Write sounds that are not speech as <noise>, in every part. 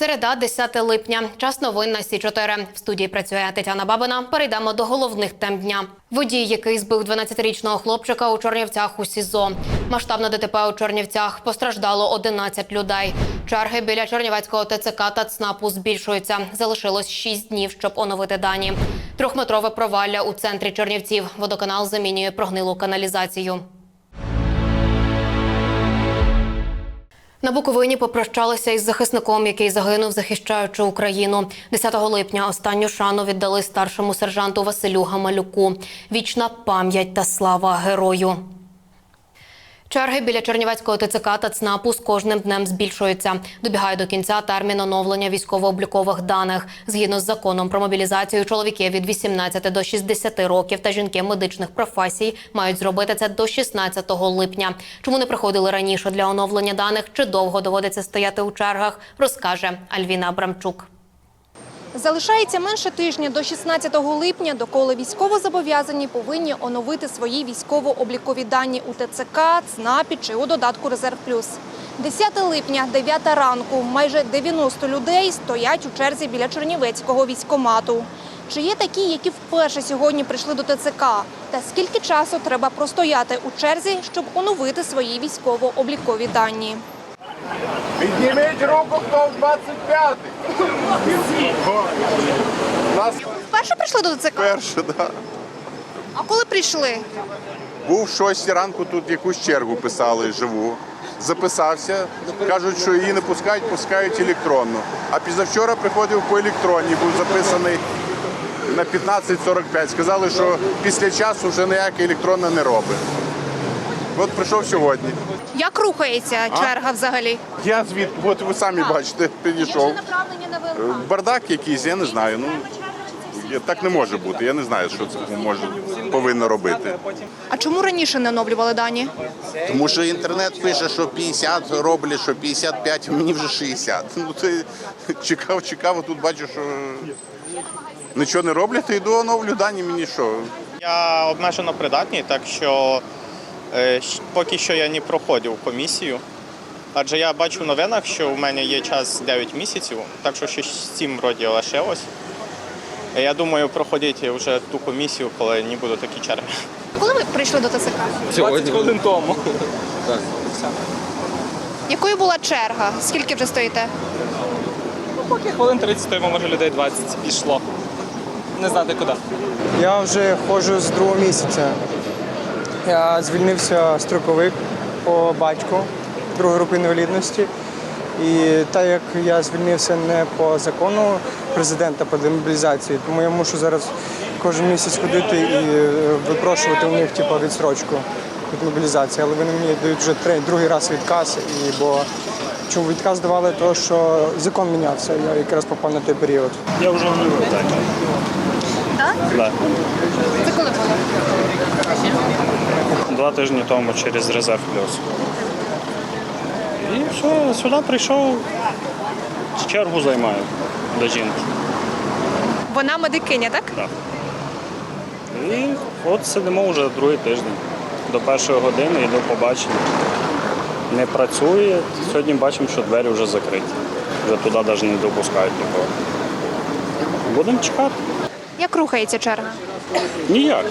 Середа, 10 липня. Час новин на Сі 4 В студії працює Тетяна Бабина. Перейдемо до головних тем дня. Водій, який збив 12-річного хлопчика у Чорнівцях у СІЗО. Масштабне ДТП у Чорнівцях. Постраждало 11 людей. Черги біля Чернівецького ТЦК та ЦНАПу збільшуються. Залишилось 6 днів, щоб оновити дані. Трьохметрове провалля у центрі Чернівців. Водоканал замінює прогнилу каналізацію. На Буковині попрощалися із захисником, який загинув, захищаючи Україну. 10 липня останню шану віддали старшому сержанту Василю Гамалюку. Вічна пам'ять та слава герою. Черги біля Чернівецького ТЦК та ЦНАПу з кожним днем збільшуються. Добігає до кінця термін оновлення військово-облікових даних. Згідно з законом про мобілізацію, чоловіки від 18 до 60 років та жінки медичних професій мають зробити це до 16 липня. Чому не приходили раніше для оновлення даних чи довго доводиться стояти у чергах, розкаже Альвіна Абрамчук. Залишається менше тижня до 16 липня, доколи військовозобов'язані повинні оновити свої військово-облікові дані у ТЦК, ЦНАПі чи у додатку «Резерв Плюс». 10 липня, 9 ранку. Майже 90 людей стоять у черзі біля Чернівецького військомату. Чи є такі, які вперше сьогодні прийшли до ТЦК? Та скільки часу треба простояти у черзі, щоб оновити свої військово-облікові дані? Підніміть руку, хто в 25-й. Нас Вперше прийшли до ТЦК? перше, да. А коли прийшли? Був 6 ранку, тут якусь чергу писали живу. Записався. Кажуть, що її не пускають, пускають електронну. А пізнавчора приходив по електронній, був записаний на 15.45. Сказали, що після часу вже ніяка електронна не робить. От прийшов сьогодні. Як рухається черга взагалі? Я звідки, от ви самі бачите, підійшов. направлення на Е, Бардак якийсь, я не знаю. Ну я- так не може бути. Я не знаю, що це може повинно робити. А чому раніше не оновлювали дані? Тому що інтернет пише, що 50 роблять, що 55, а мені вже 60. Ну це <laughs> чекав, чекав, а тут бачу, що нічого не роблять, то йду оновлю дані мені що. Я обмежено придатний, так що поки що я не проходив комісію. Адже я бачу в новинах, що в мене є час 9 місяців, так що ще 7 вроді лишилось. Е, Я думаю, проходити вже ту комісію, коли не будуть такі черги. Коли ви прийшли до ТЦК? 20 хвилин тому. Якою була черга? Скільки вже стоїте? Поки хвилин 30 стоїмо, може людей 20 пішло. Не знати куди. Я вже ходжу з другого місяця. Я звільнився строковик по батьку другої групи інвалідності. І так як я звільнився не по закону президента по демобілізації, тому я мушу зараз кожен місяць ходити і е, випрошувати у них типу, відстрочку від мобілізації. Але вони мені дають вже три- другий раз відказ. І, бо чому відказ давали, то що закон мінявся, я якраз попав на той період. Я вже оновив так. Так? Да. Це коли було? Два тижні тому через резерв плюс. І все, сюди прийшов, чергу займаю до жінки. Вона медикиня, так? І от сидимо вже другий тиждень. До першої години і до побачення. Не працює. Сьогодні бачимо, що двері вже закриті. Вже туди навіть не допускають нікого. Будемо чекати. Як рухається черга? Ніяк.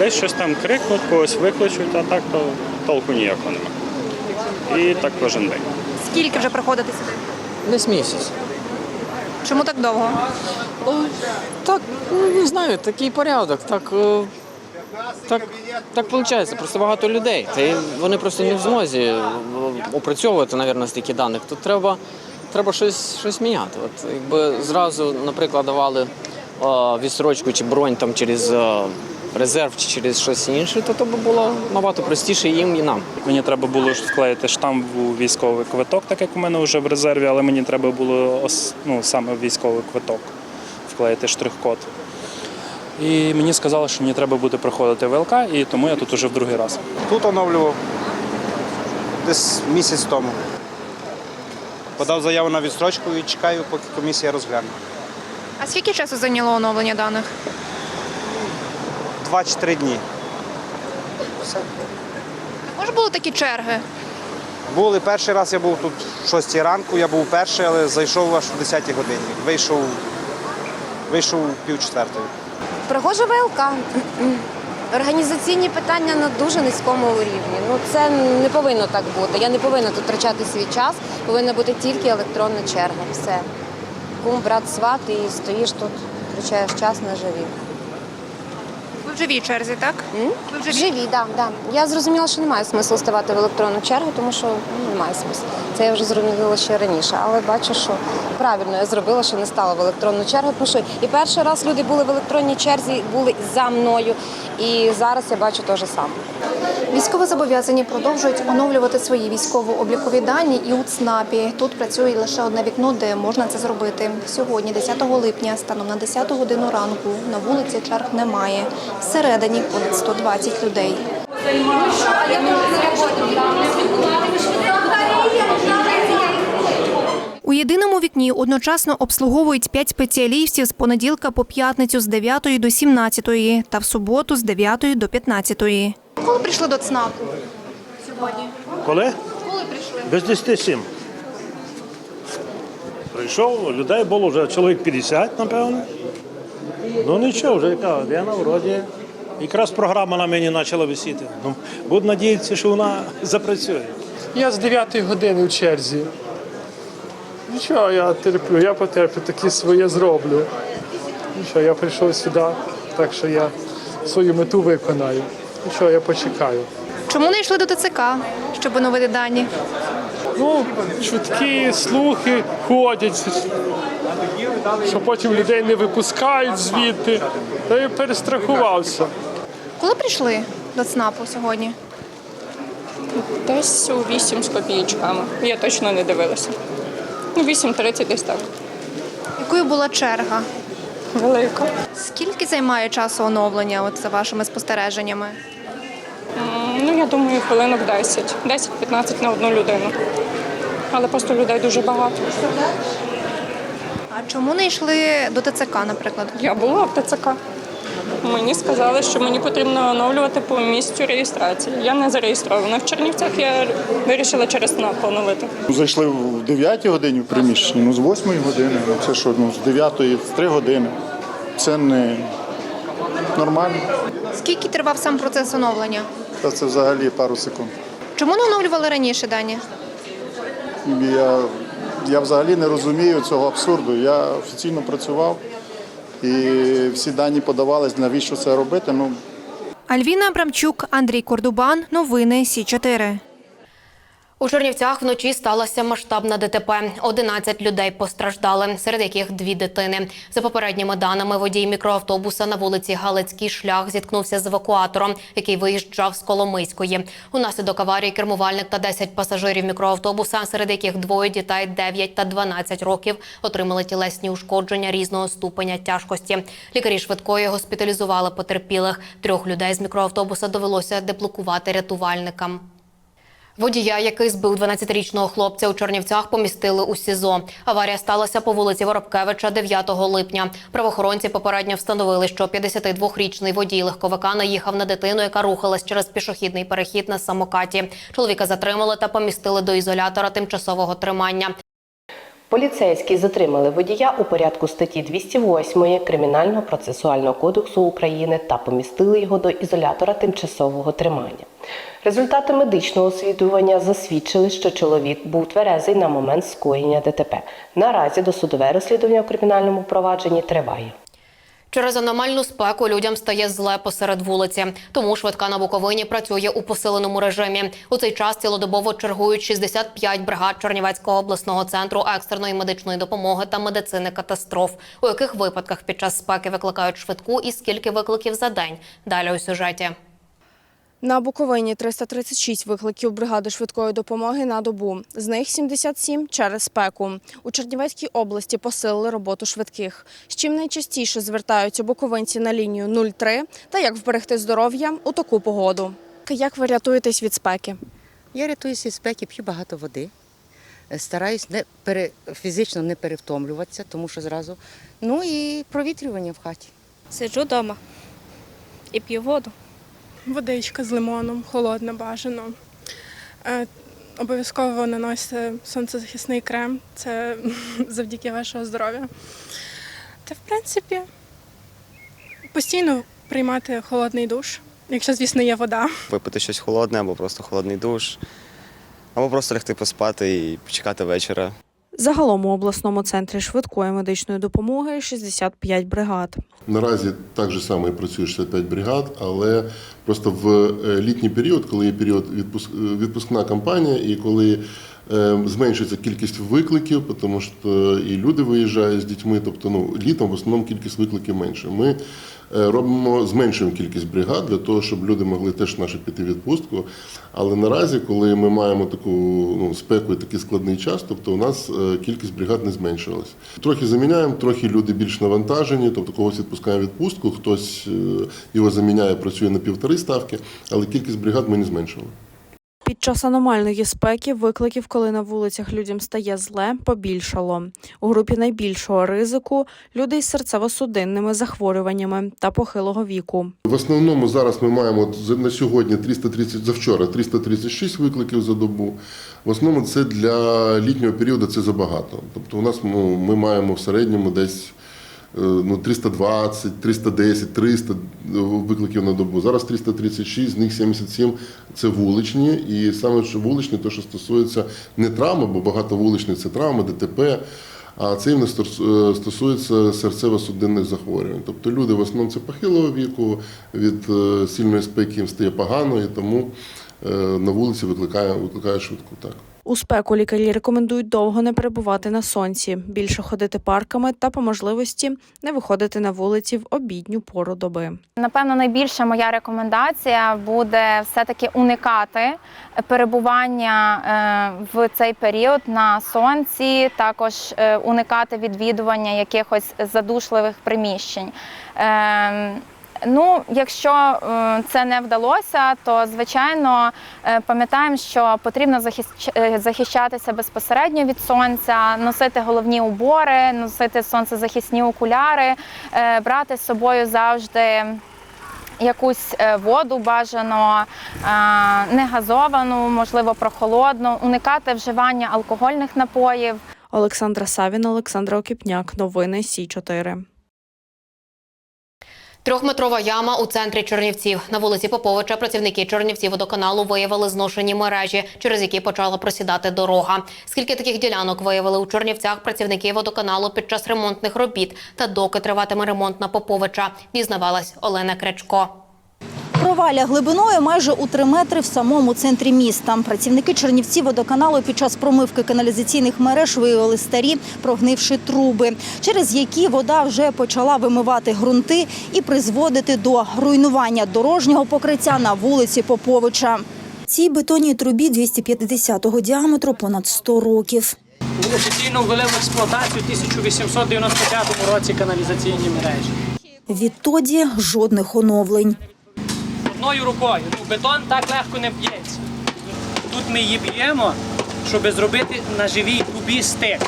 Десь щось там крикнуть, когось викличуть, а так то толку ніякого немає. І так кожен день. Скільки вже приходите сюди? Десь місяць. Чому так довго? О, Так, ну, не знаю, такий порядок. Так, е, так, так виходить. Просто багато людей. Та й вони просто не в змозі е, опрацьовувати, мабуть, стільки даних. Тут треба, треба щось, щось міняти. От, якби зразу, наприклад, давали е, відсрочку чи бронь там через е, резерв чи через щось інше, то, то би було набагато простіше їм і нам. Мені треба було ж вклеїти штамп у військовий квиток, так як у мене вже в резерві, але мені треба було ну, саме в військовий квиток вклеїти штрих-код. І мені сказали, що мені треба буде проходити ВЛК, і тому я тут уже в другий раз. Тут оновлював десь місяць тому. Подав заяву на відстрочку і чекаю, поки комісія розгляне. А скільки часу зайняло оновлення даних? Два чи три дні. Також були такі черги. Були перший раз, я був тут в 6 ранку, я був перший, але зайшов аж в 10 годині. Вийшов, вийшов пів четвертої. Пригожа ВЛК. Організаційні питання на дуже низькому рівні. Ну це не повинно так бути. Я не повинна тут втрачати свій час. Повинна бути тільки електронна черга. Все. Кум, брат, сват, і стоїш тут, втрачаєш час на живі. Ви в живій черзі, так? М? Ви в живій? Живі, так, да, да. Я зрозуміла, що немає смислу ставати в електронну чергу, тому що ну, немає смислу. Це я вже зрозуміла ще раніше. Але бачу, що правильно я зробила, що не стала в електронну чергу. Тому що і перший раз люди були в електронній черзі, були за мною. І зараз я бачу те ж саме. Військовозобов'язані продовжують оновлювати свої військово-облікові дані і у ЦНАПі. Тут працює лише одне вікно, де можна це зробити. Сьогодні, 10 липня, станом на 10 годину ранку, на вулиці черг немає. Всередині понад 120 людей. У єдиному вікні одночасно обслуговують 5 спеціалістів з понеділка по п'ятницю з 9 до 17 та в суботу з 9 до 15. Коли прийшли до ЦНАПу сьогодні? Коли? Коли прийшли? Без 10 сім. Прийшов, людей було вже чоловік 50, напевно. Ну нічого, вже яка година, вроді. Якраз програма на мені почала висіти. Ну, буду надіятися, що вона запрацює. Я з 9 години в черзі. Нічого, я терплю, я потерплю, такі своє зроблю. Нічого, я прийшов сюди, так що я свою мету виконаю. Нічого, я почекаю. Чому не йшли до ТЦК, щоб оновити дані? Ну, чутки, слухи ходять, що потім людей не випускають звідти. Та я перестрахувався. Коли прийшли до ЦНАПу сьогодні? Десь у 8 з копійками. Я точно не дивилася. Ну, 8.30 десь так. Якою була черга? Велика. Скільки займає часу оновлення, от за вашими спостереженнями? Ну, я думаю, хвилинок 10. 10-15 на одну людину. Але просто людей дуже багато. А чому не йшли до ТЦК, наприклад? Я була в ТЦК. Мені сказали, що мені потрібно оновлювати по місцю реєстрації. Я не зареєстрована. В Чернівцях я вирішила через СНАП оновити. Зайшли в 9 годині в приміщення, ну з 8 години, ну це що, ну з 9 в 3 години. Це не нормально. Скільки тривав сам процес оновлення? Та це взагалі пару секунд. Чому не оновлювали раніше дані? Я, я взагалі не розумію цього абсурду. Я офіційно працював і всі дані подавались, навіщо це робити. Ну, Альвіна Абрамчук, Андрій Кордубан. Новини Сі 4 У Чернівцях вночі сталося масштабна ДТП. 11 людей постраждали, серед яких дві дитини. За попередніми даними, водій мікроавтобуса на вулиці Галицький шлях зіткнувся з евакуатором, який виїжджав з Коломийської. Унаслідок аварії кермувальник та 10 пасажирів мікроавтобуса, серед яких двоє дітей 9 та 12 років, отримали тілесні ушкодження різного ступеня тяжкості. Лікарі швидкої госпіталізували потерпілих. Трьох людей з мікроавтобуса довелося деблокувати рятувальникам. Водія, який збив 12-річного хлопця у Чернівцях, помістили у СІЗО. Аварія сталася по вулиці Воробкевича 9 липня. Правоохоронці попередньо встановили, що 52-річний водій легковика наїхав на дитину, яка рухалась через пішохідний перехід на самокаті. Чоловіка затримали та помістили до ізолятора тимчасового тримання. Поліцейські затримали водія у порядку статті 208 Кримінального процесуального кодексу України та помістили його до ізолятора тимчасового тримання. Результати медичного освідування засвідчили, що чоловік був тверезий на момент скоєння ДТП. Наразі досудове розслідування у кримінальному провадженні триває. Через аномальну спеку людям стає зле посеред вулиці. Тому швидка на Буковині працює у посиленому режимі. У цей час цілодобово чергують 65 бригад Чернівецького обласного центру екстреної медичної допомоги та медицини катастроф. У яких випадках під час спеки викликають швидку і скільки викликів за день? Далі у сюжеті. На Буковині 336 викликів бригади швидкої допомоги на добу. З них 77 через спеку. У Чернівецькій області посилили роботу швидких. З чим найчастіше звертаються буковинці на лінію 03 та як вберегти здоров'я у таку погоду. Як ви рятуєтесь від спеки? Я рятуюся від спеки, п'ю багато води. Стараюсь не пере, фізично не перевтомлюватися, тому що зразу. Ну і провітрювання в хаті. Сиджу вдома і п'ю воду. Водичка з лимоном, холодна бажано. Е, Обов'язково наносити сонцезахисний крем. Це <laughs> завдяки вашого здоров'я. Та в принципі постійно приймати холодний душ, якщо, звісно, є вода. Випити щось холодне або просто холодний душ, або просто лягти поспати і почекати вечора. Загалом у обласному центрі швидкої медичної допомоги 65 бригад. Наразі так же само і працює 65 бригад, але просто в е, літній період, коли є період е, відпускна кампанія, і коли е, зменшується кількість викликів, тому що і люди виїжджають з дітьми, тобто ну, літом в основному кількість викликів менше. Ми робимо, зменшуємо кількість бригад для того, щоб люди могли теж наші піти відпустку. Але наразі, коли ми маємо таку ну, спеку і такий складний час, тобто у нас е, кількість бригад не зменшилась. Трохи заміняємо, трохи люди більш навантажені, тобто когось відпускаємо відпустку, хтось е, його заміняє, працює на півтори ставки, але кількість бригад ми не зменшили. Час аномальної спеки викликів, коли на вулицях людям стає зле, побільшало. У групі найбільшого ризику люди із серцево-судинними захворюваннями та похилого віку. В основному зараз ми маємо на сьогодні 330, завчора 336 викликів за добу. В основному це для літнього періоду це забагато. Тобто у нас ну, ми маємо в середньому десь ну, 320, 310, 300 викликів на добу. Зараз 336, з них 77 це вуличні. І саме що вуличні, то що стосується не травми, бо багато вуличних це травми, ДТП. А це іменно стос- е, стосується серцево-судинних захворювань. Тобто люди в основному це похилого віку, від е, сильної спеки їм стає погано, і тому е, на вулиці викликає, викликає швидку. Так. У спеку лікарі рекомендують довго не перебувати на сонці, більше ходити парками та по можливості не виходити на вулиці в обідню пору доби. Напевно, найбільша моя рекомендація буде все-таки уникати перебування е, в цей період на сонці, також е, уникати відвідування якихось задушливих приміщень. Ну, якщо е, це не вдалося, то звичайно е, пам'ятаємо, що потрібно е, захищатися безпосередньо від сонця, носити головні убори, носити сонцезахисні окуляри, брати з собою завжди. Якусь воду бажано е, не газовану, можливо, прохолодну, уникати вживання алкогольних напоїв. Олександра Савін, Олександра Окіпняк. Новини Сі 4 Трьохметрова яма у центрі Чернівців. На вулиці Поповича працівники Чернівців водоканалу виявили зношені мережі, через які почала просідати дорога. Скільки таких ділянок виявили у Чернівцях працівники водоканалу під час ремонтних робіт та доки триватиме ремонт на Поповича, дізнавалась Олена Кречко. Проваля глибиною майже у три метри в самому центрі міста. Працівники Чернівці водоканалу під час промивки каналізаційних мереж виявили старі прогнивші труби, через які вода вже почала вимивати ґрунти і призводити до руйнування дорожнього покриття на вулиці Поповича. Цій бетонній трубі 250-го діаметру понад 100 років. Офіційно ввели в експлуатацію у 1895 році каналізаційні мережі. Відтоді жодних оновлень. Одною рукою. Ну, бетон так легко не б'ється. Тут ми її б'ємо, щоб зробити на живій трубі стик.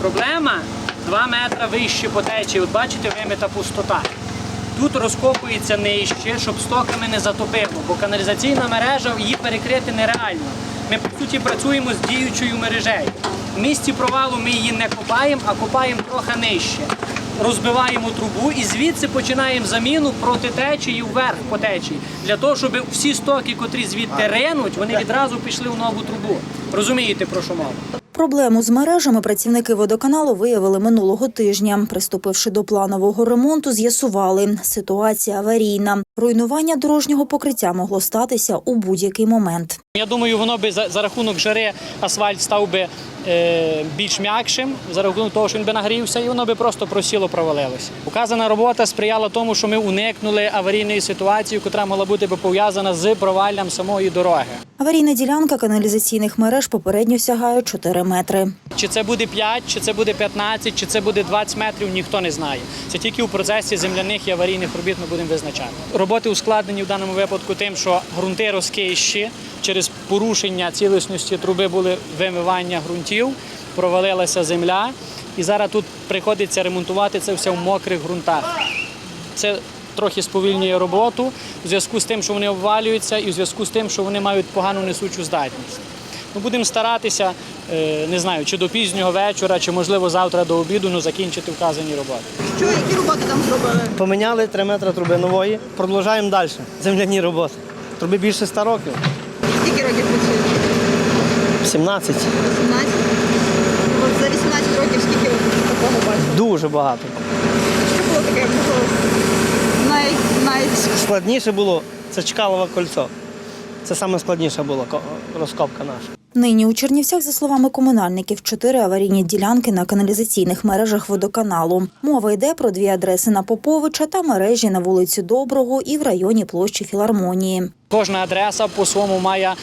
Проблема 2 метри вище по течії. От бачите, вимита пустота. Тут розкопується нижче, щоб стоками не затопило, бо каналізаційна мережа її перекрити нереально. Ми по суті працюємо з діючою мережею. В місці провалу ми її не копаємо, а копаємо трохи нижче. Розбиваємо трубу і звідси починаємо заміну проти течії вверх по течії. Для того, щоб всі стоки, котрі звідти ринуть, вони відразу пішли в нову трубу. Розумієте, про що мова? Проблему з мережами працівники водоканалу виявили минулого тижня. Приступивши до планового ремонту, з'ясували – ситуація аварійна. Руйнування дорожнього покриття могло статися у будь-який момент. Я думаю, воно би за, за рахунок жари асфальт став би більш м'якшим, за рахунок того, що він би нагрівся, і воно би просто просіло, провалилося. Указана робота сприяла тому, що ми уникнули аварійної ситуації, яка могла бути пов'язана з проваллям самої дороги. Аварійна ділянка каналізаційних мереж попередньо сягає 4 метри. Чи це буде 5, чи це буде 15, чи це буде 20 метрів, ніхто не знає. Це тільки у процесі земляних і аварійних робіт ми будемо визначати. Роботи ускладнені в даному випадку тим, що ґрунти розкищі через порушення цілісності труби були вимивання ґрунтів, провалилася земля, і зараз тут приходиться ремонтувати це все в мокрих ґрунтах. Це трохи сповільнює роботу у зв'язку з тим, що вони обвалюються, і у зв'язку з тим, що вони мають погану несучу здатність. Ну, будемо старатися, е, не знаю, чи до пізнього вечора, чи можливо завтра до обіду ну, закінчити вказані роботи. Що, які роботи там зробили? Поміняли 3 метри труби нової, продовжуємо далі. Земляні роботи. Труби більше 100 років. Скільки років працюєте? 17. 17? От за 18 років скільки такого бачили? Дуже багато. Що було таке, можливо, най, най... Складніше було це Чкалове кольцо. Це саме складніша була розкопка наша. Нині у Чернівцях, за словами комунальників, чотири аварійні ділянки на каналізаційних мережах водоканалу. Мова йде про дві адреси на Поповича та мережі на вулиці Доброго і в районі площі Філармонії. Кожна адреса по-своєму має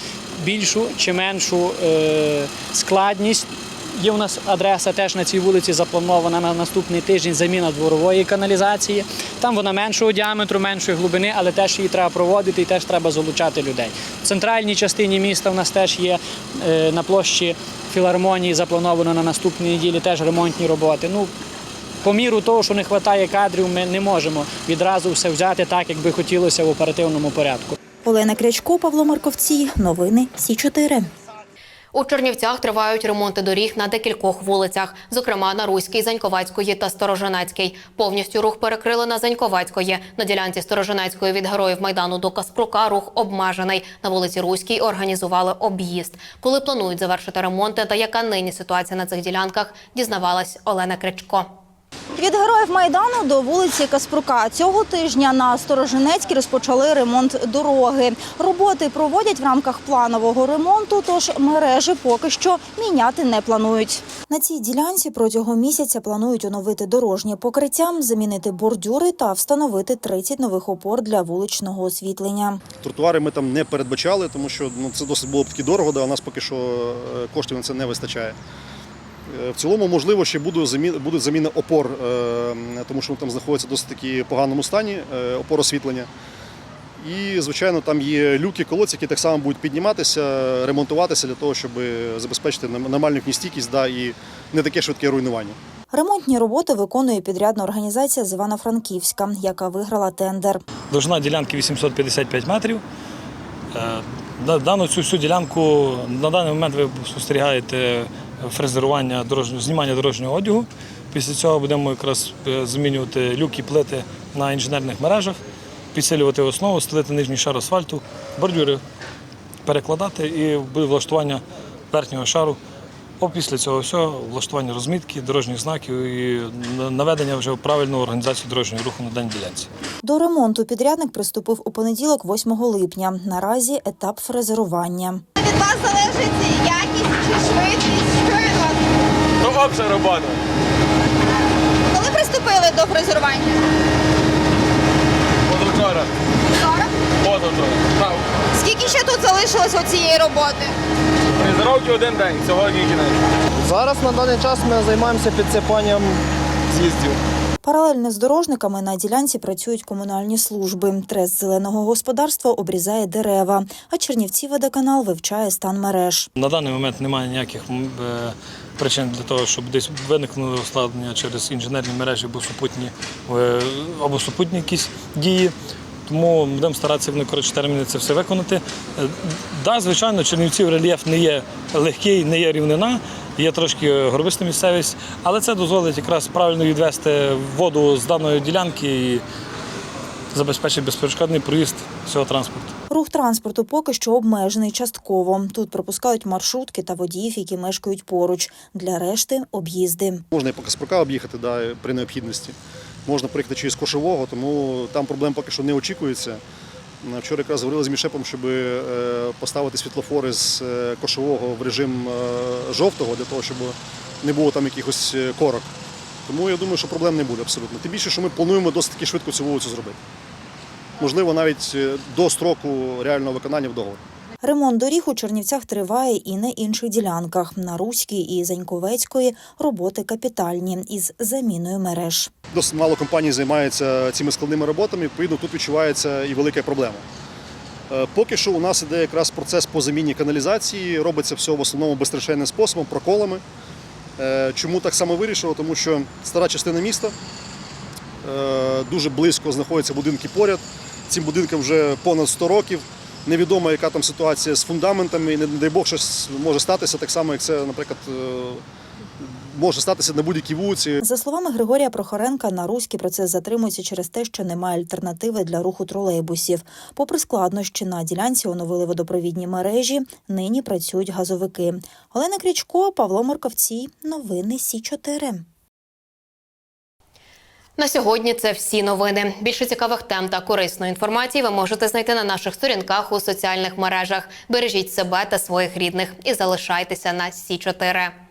більшу чи меншу е, складність. Є у нас адреса теж на цій вулиці запланована на наступний тиждень заміна дворової каналізації. Там вона меншого діаметру, меншої глибини, але теж її треба проводити і теж треба залучати людей. В центральній частині міста в нас теж є е, на площі філармонії заплановано на наступній неділі теж ремонтні роботи. Ну, по міру того, що не вистачає кадрів, ми не можемо відразу все взяти так, як би хотілося в оперативному порядку. Олена Крячко, Павло Марковці. Новини Сі 4 У Чернівцях тривають ремонти доріг на декількох вулицях, зокрема на Руській, Заньковацької та Сторожинецькій. Повністю рух перекрили на Заньковацької. На ділянці Сторожинецької від героїв майдану до Каспрука рух обмежений. На вулиці Руській організували об'їзд. Коли планують завершити ремонти та яка нині ситуація на цих ділянках, дізнавалась Олена Кричко. Від героїв Майдану до вулиці Каспрука цього тижня на Сторожинецькій розпочали ремонт дороги. Роботи проводять в рамках планового ремонту, тож мережі поки що міняти не планують. На цій ділянці протягом місяця планують оновити дорожнє покриття, замінити бордюри та встановити 30 нових опор для вуличного освітлення. Тротуари ми там не передбачали, тому що ну, це досить було б таки дорого, да, у нас поки що е, коштів на це не вистачає. Е, В цілому, можливо, ще буде заміна, буде заміна опор, е, тому що там знаходиться в досить таки поганому стані е, опор освітлення. І, звичайно, там є люки, колодці, які так само будуть підніматися, ремонтуватися для того, щоб забезпечити нормальну кністійкість да, і не таке швидке руйнування. Ремонтні роботи виконує підрядна організація з Івано-Франківська, яка виграла тендер. Довжина ділянки 855 метрів. Дану цю всю ділянку на даний момент ви спостерігаєте фрезерування дорожнього, знімання дорожнього одягу. Після цього будемо якраз е, замінювати люки, плити на інженерних мережах, підсилювати основу, стелити нижній шар асфальту, бордюри перекладати і буде влаштування верхнього шару. А після цього всього влаштування розмітки, дорожніх знаків і наведення вже правильної організації дорожнього руху на даній ділянці. До ремонту підрядник приступив у понеділок, 8 липня. Наразі етап фрезерування. Від вас залежить якість чи швидкість, що від вас? То робота. Коли приступили до фрезерування? Позавчора. Вчора? Позавчора. Так. Скільки ще тут залишилось цієї роботи? Фрезеровки один день, сьогодні кінець. Зараз на даний час ми займаємося підсипанням з'їздів. Паралельно з дорожниками на ділянці працюють комунальні служби. Трест зеленого господарства обрізає дерева, а Чернівці водоканал вивчає стан мереж. На даний момент немає ніяких е, причин для того, щоб десь виникнули ускладнення через інженерні мережі або супутні, е, або супутні якісь дії. Тому будемо старатися в найкоротші терміни це все виконати. Е, Да, звичайно, Чернівців рельєф не є легкий, не є рівнина, є трошки горбиста місцевість, але це дозволить якраз правильно відвести воду з даної ділянки і забезпечить безперешкодний проїзд всього транспорту. Рух транспорту поки що обмежений частково. Тут пропускають маршрутки та водіїв, які мешкають поруч. Для решти об'їзди. Можна і по Каспрука об'їхати да, при необхідності. Можна приїхати через Кошового, тому там проблем поки що не очікується. Вчора якраз говорили з Мішепом, щоб е, поставити світлофори з е, Кошового в режим е, жовтого, для того, щоб не було там якихось корок. Тому я думаю, що проблем не буде абсолютно. Тим більше, що ми плануємо досить таки швидко цю вулицю зробити. Можливо, навіть до строку реального виконання в договорі. Ремонт доріг у Чернівцях триває і на інших ділянках. На Руській і Заньковецької роботи капітальні із заміною мереж. Досить мало компаній займається цими складними роботами, відповідно, тут відчувається і велика проблема. Е, Поки що у нас іде якраз процес по заміні каналізації, робиться все в основному безстрашенним способом, проколами. Е, Чому так само вирішило? Тому що стара частина міста е, дуже близько знаходяться будинки поряд. Цим будинкам вже понад 100 років. Невідомо, яка там ситуація з фундаментами, і не дай Бог щось може статися, так само, як це, наприклад, е, може статися на будь-якій вулиці. За словами Григорія Прохоренка, на Руський процес затримується через те, що немає альтернативи для руху тролейбусів. Попри складнощі, на ділянці оновили водопровідні мережі. Нині працюють газовики. Олена Крічко, Павло Морковці. Новини Сі 4 На сьогодні це всі новини. Більше цікавих тем та корисної інформації ви можете знайти на наших сторінках у соціальних мережах. Бережіть себе та своїх рідних і залишайтеся на Сі 4